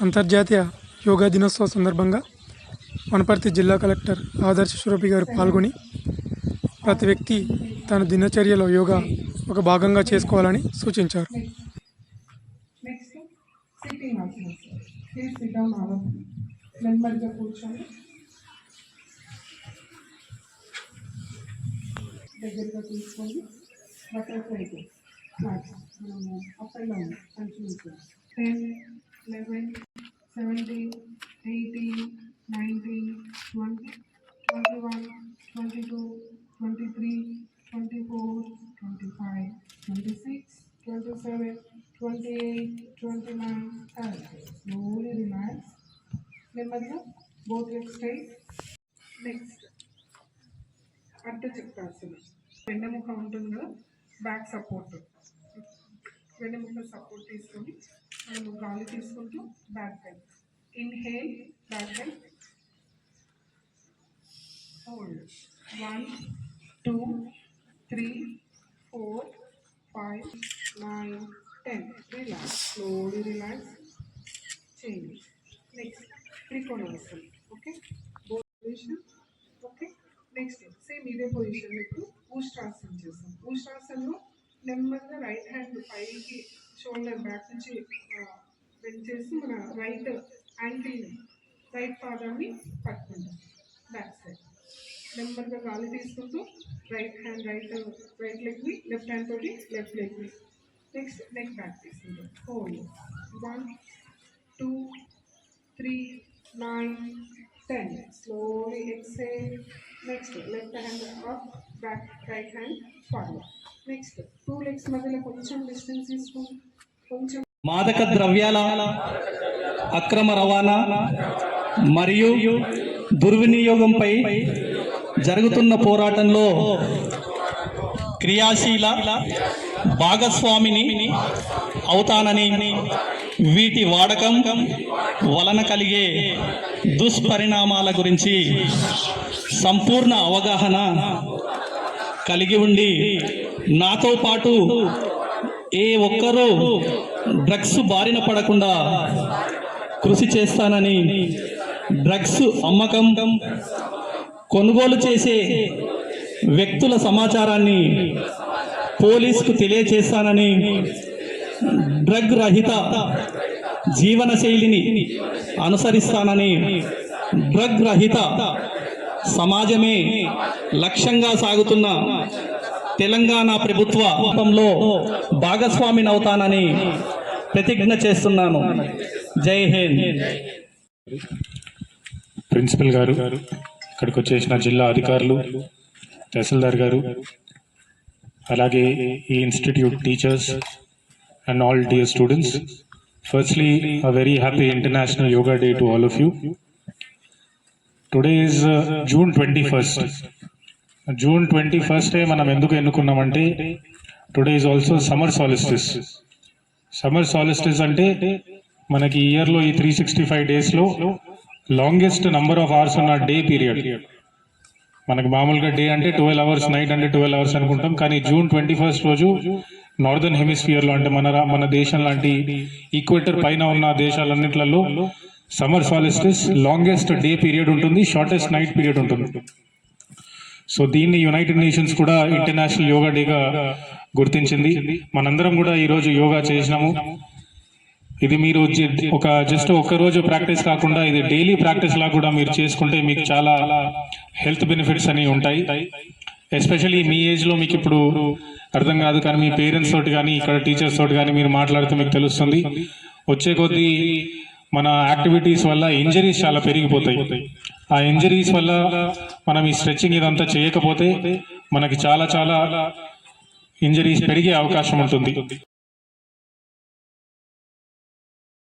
అంతర్జాతీయ యోగా దినోత్సవ సందర్భంగా వనపర్తి జిల్లా కలెక్టర్ ఆదర్శ సురభి గారు పాల్గొని ప్రతి వ్యక్తి తన దినచర్యలో యోగా ఒక భాగంగా చేసుకోవాలని సూచించారు దగ్గరగా తీసుకొని butterfly up and down continue ten eleven seventeen eighteen nineteen twenty twenty one twenty two twenty three twenty four twenty five twenty six twenty seven twenty eight twenty nine slowly relax నెమ్మదిగా both leg straight next అడ్డ చక్రాసనం వెన్నెముక ఉంటుంది? కదా back support వెన్నెముక support తీసుకొని గాలి తీసుకుంటూ back bend inhale back bend hold one two three four five nine ten relax slowly relax చేయండి next trikonasana okay position okay next same ఇదే పొజిషన్ ఇప్పుడు ఊష్ట్రాసనం చేస్తాం ఊష్ట్రాసనంలో నెమ్మదిగా రైట్ హ్యాండ్ పైకి షోల్డర్ బ్యాక్ నుంచి బెండ్ చేసి మన రైట్ యాంకిల్ని రైట్ పాదాన్ని పట్టుకుంటాం. బ్యాక్ సైడ్ నెంబర్గా గాలి తీసుకుంటూ రైట్ హ్యాండ్ రైట్ రైట్ లెగ్ని లెఫ్ట్ హ్యాండ్ తోటి లెఫ్ట్ లెగ్ని నెక్స్ట్ నెక్ బ్యాక్ తీసుకుంటాం. Hold one two three nine ten slowly exhale next left hand up back right hand forward next two legs మధ్యలో కొంచెం distance కొంచెం మాదక ద్రవ్యాల అక్రమ రవాణా మరియు దుర్వినియోగంపై జరుగుతున్న పోరాటంలో క్రియాశీల భాగస్వామిని అవుతానని వీటి వాడకం వలన కలిగే దుష్పరిణామాల గురించి సంపూర్ణ అవగాహన కలిగి ఉండి నాతో పాటు ఏ ఒక్కరూ డ్రగ్స్ బారిన పడకుండా కృషి చేస్తానని డ్రగ్స్ అమ్మకం కొనుగోలు చేసే వ్యక్తుల సమాచారాన్ని పోలీసుకు తెలియచేస్తానని డ్రగ్ రహిత జీవన శైలిని అనుసరిస్తానని డ్రగ్ రహిత సమాజమే లక్ష్యంగా సాగుతున్న తెలంగాణ ప్రభుత్వంలో భాగస్వామిని అవుతానని ప్రతిజ్ఞ చేస్తున్నాను. జై హింద్. ప్రిన్సిపల్ గారు ఇక్కడికి వచ్చేసిన జిల్లా అధికారులు తహసీల్దార్ గారు అలాగే ఈ institute teachers and all dear students firstly a very happy international yoga day to all of you today is June twenty first June twenty ఫస్టే మనం ఎందుకు ఎన్నుకున్నామంటే today is also summer solstice summer solstice అంటే మనకి ఇయర్లో ఈ three sixty five డేస్లో longest number of hours ఉన్న day period మనకి మామూలుగా డే అంటే ట్వెల్వ్ అవర్స్ నైట్ అంటే ట్వెల్వ్ అవర్స్ అనుకుంటాం కానీ జూన్ ట్వంటీ ఫస్ట్ రోజు నార్దర్న్ హెమిస్ఫియర్లో అంటే మన మన దేశం లాంటి ఈక్వేటర్ పైన ఉన్న దేశాలన్నింటిలో summer solstice longest day period ఉంటుంది షార్టెస్ట్ నైట్ పీరియడ్ ఉంటుంది. సో దీన్ని యునైటెడ్ నేషన్స్ కూడా ఇంటర్నేషనల్ యోగా డేగా గుర్తించింది. మనందరం కూడా ఈరోజు యోగా చేసినాము. ఇది మీరు ఒక జస్ట్ ఒక్క రోజు ప్రాక్టీస్ కాకుండా ఇది డైలీ ప్రాక్టీస్ లా కూడా మీరు చేసుకుంటే మీకు చాలా హెల్త్ బెనిఫిట్స్ అని ఉంటాయి. ఎస్పెషల్లీ మీ ఏజ్లో మీకు ఇప్పుడు అర్థం కాదు కానీ మీ పేరెంట్స్ తోటి కానీ ఇక్కడ టీచర్స్ తోటి కానీ మీరు మాట్లాడితే మీకు తెలుస్తుంది. వచ్చే కొద్దీ మన యాక్టివిటీస్ వల్ల ఇంజరీస్ చాలా పెరిగిపోతాయి. ఆ ఇంజరీస్ వల్ల మనం ఈ స్ట్రెచ్చింగ్ ఇదంతా చేయకపోతే మనకి చాలా చాలా ఇంజరీస్ పెరిగే అవకాశం ఉంటుంది.